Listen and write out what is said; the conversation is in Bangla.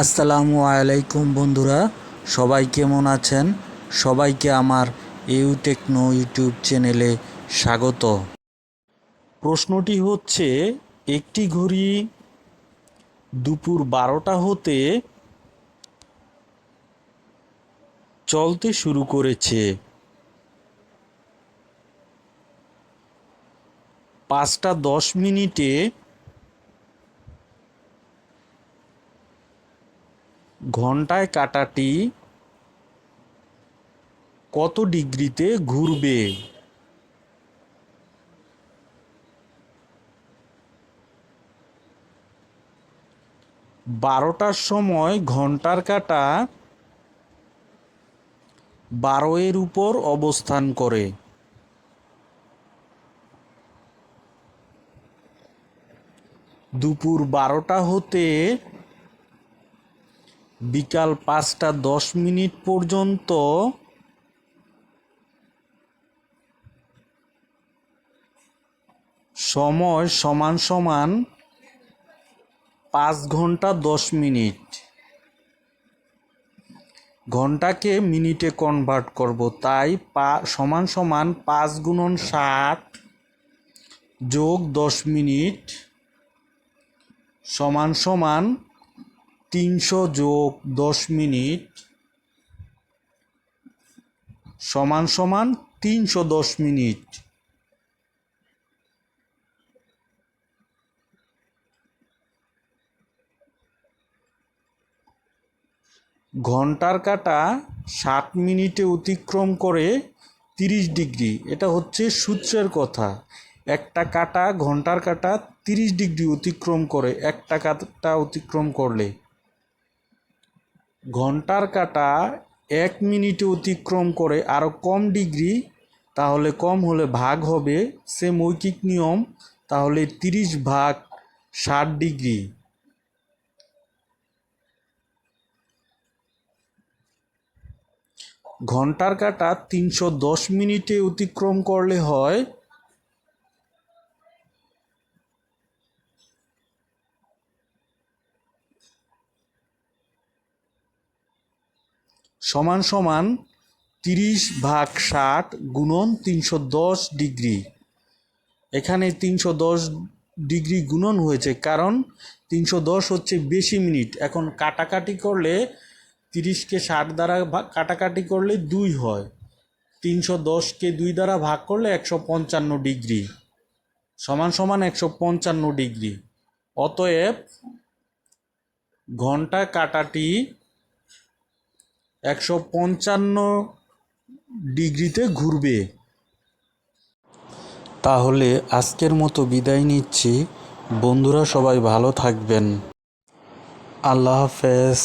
আসসালামু আলাইকুম বন্ধুরা, সবাই কেমন আছেন? সবাইকে আমার ইউ টেকনো ইউটিউব চ্যানেলে স্বাগত। প্রশ্নটি হচ্ছে, একটি ঘড়ি দুপুর বারোটা হতে চলতে শুরু করেছে। পাঁচটা দশ মিনিটে ঘন্টায় কাঁটাটি কত ডিগ্রিতে ঘুরবে? বারোটার সময় ঘণ্টার কাঁটা বারো এর উপর অবস্থান করে। দুপুর বারোটা হতে বিকাল পাঁচটা দশ মিনিট পর্যন্ত সময় সমান সমান পাঁচ ঘণ্টা দশ মিনিট। ঘন্টাকে মিনিটে কনভার্ট করব, তাই পা সমান সমান পাঁচ গুণন ষাট যোগ দশ মিনিট সমান সমান তিনশো যোগ দশ মিনিট সমান সমান তিনশো দশ মিনিট। ঘণ্টার কাঁটা ষাট মিনিটে অতিক্রম করে তিরিশ ডিগ্রি। এটা হচ্ছে সূত্রের কথা। একটা কাঁটা, ঘণ্টার কাঁটা তিরিশ ডিগ্রি অতিক্রম করে, একটা কাঁটা অতিক্রম করলে। ঘণ্টার কাঁটা এক মিনিটে অতিক্রম করে আরও কম ডিগ্রি, তাহলে কম হলে ভাগ হবে সে মৌখিক নিয়ম, তাহলে তিরিশ ভাগ ষাট ডিগ্রি। ঘণ্টার কাঁটা তিনশো দশ মিনিটে অতিক্রম করলে হয় সমান সমান তিরিশ ভাগ ষাট গুণন তিনশো দশ ডিগ্রি। এখানে তিনশো দশ ডিগ্রি গুণন হয়েছে কারণ তিনশো দশ হচ্ছে বেশি মিনিট। এখন কাটাকাটি করলে তিরিশকে ষাট দ্বারা ভাগ কাটাকাটি করলে দুই হয়। তিনশো দশকে দুই দ্বারা ভাগ করলে একশো পঞ্চান্ন ডিগ্রি। সমান সমান একশো পঞ্চান্ন ডিগ্রি। অতএব ঘণ্টা কাটাটি একশো পঞ্চান্ন ডিগ্রিতে ঘুরবে। তাহলে আজকের মতো বিদায় নিচ্ছি। বন্ধুরা সবাই ভালো থাকবেন। আল্লাহ হাফেজ।